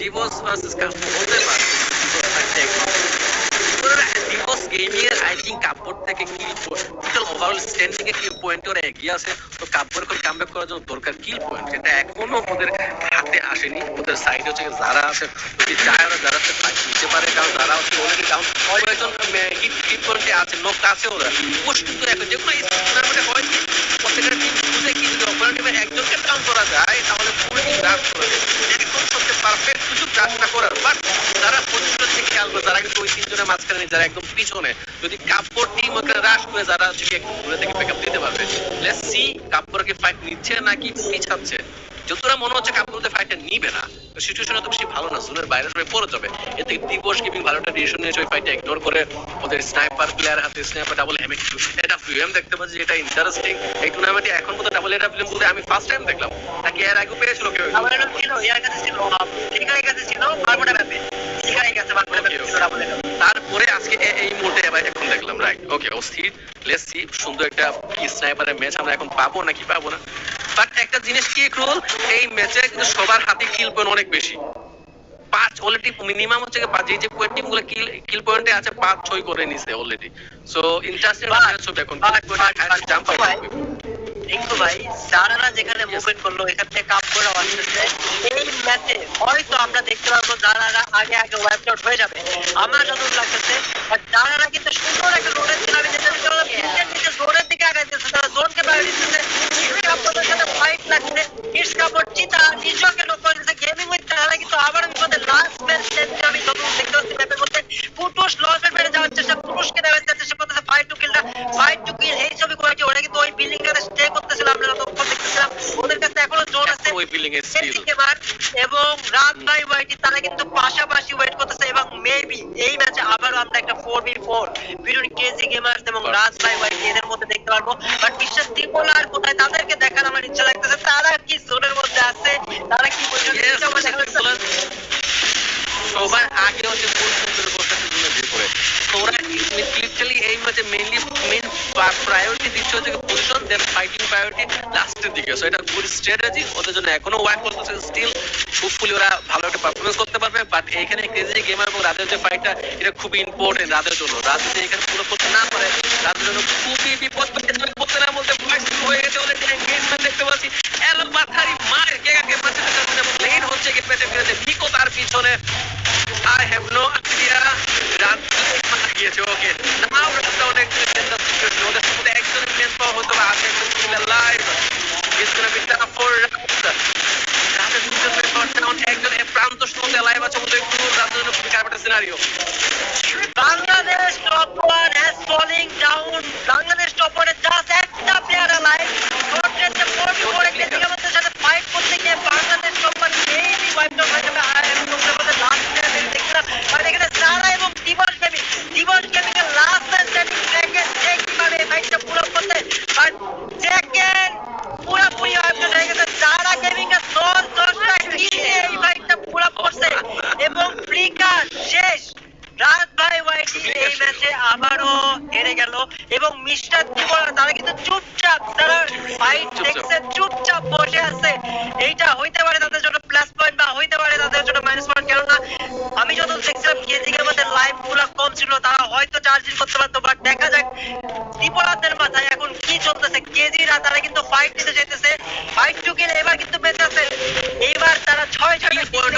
Divorce versus কাপড় হতে পারে ডিভোর্স গেমিং আই থিঙ্ক কাপড় থেকে কি টোটাল ওভারঅল স্ট্যান্ডিং এ কি পয়েন্ট ওরা এগিয়ে আছে? তো কাপড় করে কাম করার জন্য দরকার কি পয়েন্ট এটা এখনও ওদের হাতে আসেনি। ওদের সাইড হচ্ছে যারা আছে, যদি চায় ওরা যারা নিতে পারে, কারণ যারা হচ্ছে অলরেডি ডাউন কয়েকজন হিট হিট পয়েন্টে আছে নক আছে ওরা। পুশ কিন্তু এখন যে কোনো টুর্নামেন্টে হয় কি প্রত্যেকটা টিম বুঝে কি যদি অপোনেন্ট টিমের একজনকে ডাউন করা যায় তাহলে পুরো টিম রাশ করে দেয় এখন সবচেয়ে পারফেক্ট সুযোগ রাশটা করার বাট যারা পজিশন থেকে খেয়াল করে যারা কিন্তু ওই তিনজনের মাঝখানে যারা একদম পিছনে। যদি কাপড় টিম ওখানে রাশ করে যারা হচ্ছে একটু দূরে থেকে ব্যাকআপ দিতে পারবে। লেটস সি কাপড়কে ফাইট নিচ্ছে নাকি পিছাচ্ছে? যতটা মনে হচ্ছে কাপড়তে ফাইটটা নিবে না। সিচুয়েশন তো বেশি ভালো না জোনের বাইরে সবাই পড়ে যাবে। এতে দিবস গেমিং ভালো একটা ডিসিশন নিয়েছে ওই ফাইটটা ইগনোর করে ওদের স্নাইপার প্লেয়ার হাতে স্নাইপার ডাবল এম এটা ফিল্ম দেখতে পাচ্ছি যেটা ইন্টারেস্টিং এই টুর্নামেন্টে এখন পর্যন্ত ডাবল এটা ফিল্ম বলতে আমি ফার্স্ট টাইম দেখলাম। নাকি এর আগে পেয়েছিল কেউ এটা ছিল, ইয়ার কাছে ছিল লিগারের কাছে ছিল, বারমুডা ম্যাপে লিগারের কাছে বারমুডা ম্যাপে ছিল ডাবল এটা তারপরে আজকে এই মুহূর্তে এবার এখন দেখলাম রাইট ওকে অস্থির লেটস সি সুন্দর একটা স্নাইপারের ম্যাচ আমরা এখন পাবো নাকি পাবো না? বাট একটা জিনিস কি রুল এই ম্যাচে কিন্তু সবার হাতে কিল পয়েন্ট অনেক বেশি। পাঁচ অলরেডি মিনিমাম হচ্ছে পাঁচ এই যে টিমগুলো কিল কিল পয়েন্টে আছে পাঁচ ছয় করে নিছে অলরেডি সো ইন্টারেস্টিং But- ছবি এখন। জাম্প রিঙ্কু ভাই, যারা যেখানে মুভমেন্ট করল, এখান থেকে কাপ করে আসতেছে। এই ম্যাচে হয়তো আমরা দেখতে পারব যারা আগে আগে ওয়াইপ আউট হয়ে যাবে। আমার যতদূর লাগতেছে বাট যারা কিন্তু সুন্দর একটা রোডের ছিল আমি বললাম ফিল্ডের নিচে জোনের দিকে আগাইতেছে, তারা জোনকে প্রায়োরিটি দিতেছে। কাপড়ের সাথে ফাইট লাগছে। ইটস কাপড় চিতা নিজকে লোক করে দিতেছে গেমিং উইথ তারা কিন্তু আবার বিপদে লাস্ট ম্যাচ শেষে আমি যতদূর দেখতে পাচ্ছি ম্যাপের মধ্যে পুটুস লসের মেরে যাওয়ার চেষ্টা পুটুসকে দেওয়ার চেষ্টা করতেছে ফাইট টু কিলটা ফাইট টু কিল এই ছবি করেছে, ওরা কিন্তু ওই বিল্ডিং এর স্টে করতেছিল আমরা যতক্ষণ দেখতেছিলাম ওদের কাছে এখনও আছে ওই বিল্ডিং এর স্টিল এবং রাত ভাই ওয়াইটি তারা কিন্তু পাশাপাশি ওয়েট করতেছে এবং মেবি এই ম্যাচে আবারও আমরা একটা four B four between KG gamers এবং রাজ ভাই ওয়াইটি এদের মধ্যে দেখতে পারব। বাট বিশ্বাস ত্রিপোলার কোথায়? তাদেরকে দেখার আমার ইচ্ছা লাগতেছে। তারা কি জোনের মধ্যে আছে? তারা কি Yes, সবার আগে হচ্ছে ফুল সুন্দর বসাতে জন্য যে করে তো লিটারালি এই ম্যাচে মেইনলি মেইন প্রায়োরিটি দিচ্ছে হচ্ছে পজিশন দেন ফাইটিং প্রায়োরিটি লাস্টের দিকে। সো এটা গুড স্ট্র্যাটেজি ওদের জন্য এখনও ওয়ার্ক করতেছে স্টিল হোপফুলি ওরা ভালো একটা পারফরমেন্স করতে পারবে। বাট এইখানে ক্রেজি গেমার এবং রাতের যে ফাইটটা এটা খুবই ইম্পর্টেন্ট রাতের জন্য। রাত যদি এখানে পুরো করতে না পারে রাতের জন্য খুবই বিপদ বলতে না বলতে ফাইট হয়ে গেছে। ওদের এনগেজমেন্ট দেখতে পাচ্ছি, এল মাথারি মার কে কে মাঝে লেন হচ্ছে কি পেটে ফিরেছে নিকো তার পিছনে। গিয়েছে ওকে নাও রাতটা অনেক ডেঞ্জার সিচুয়েশন ওদের সাথে একজন মেন পাওয়া হতো প্রান্ত শুনতে লাইভ আছে একটু রাতের জন্য খুবই খারাপ scenario Bangladesh top one has falling down Bangladesh top ওয়ানে জাস্ট একটা প্লেয়ার লাইভ ফোর্ট্রেসে ফোর বি ফোর একটা দিকে সাথে ফাইট করতে গিয়ে Bangladesh top one mainly wipe out হয়ে যাবে আর আমি তোমাদের মধ্যে লাস্ট প্লেয়ার দেখছিলাম আর এখানে সারা এবং দিবস গেমিং দিবস গেমিং এর লাস্ট ম্যাচ স্ট্যান্ডিং ব্রেকে যে কীভাবে এই ফাইটটা পুরো করতে বাট সেকেন্ড পুরোপুরি ওয়াইপ আউট হয়ে গেছে সারা গেমিং এর দশ দশটা কিলে এই ফাইটটা পুরো করছে এবং ফ্লিকার শেষ রাত ভাই ওয়াইটি এই ম্যাচে আবারও হেরে গেল এবং মিস্টার ত্রিপুরা তারা কিন্তু চুপচাপ তারা ফাইট দেখছে চুপচাপ বসে আছে। এইটা হইতে পারে তাদের জন্য প্লাস পয়েন্ট বা হইতে পারে তাদের জন্য মাইনাস পয়েন্ট কেননা আমি যত দেখছিলাম কেজি আমাদের লাইভগুলো কম ছিল তারা হয়তো চার্জিং করতে পারতো বাট দেখা যাক ত্রিপুরাদের মাথায় এখন কি চলতেছে। কেজিরা তারা কিন্তু ফাইট দিতে যেতেছে ফাইট টুকিল এবার কিন্তু বেঁচে আছে। এইবার তারা ছয় ছয় পয়েন্ট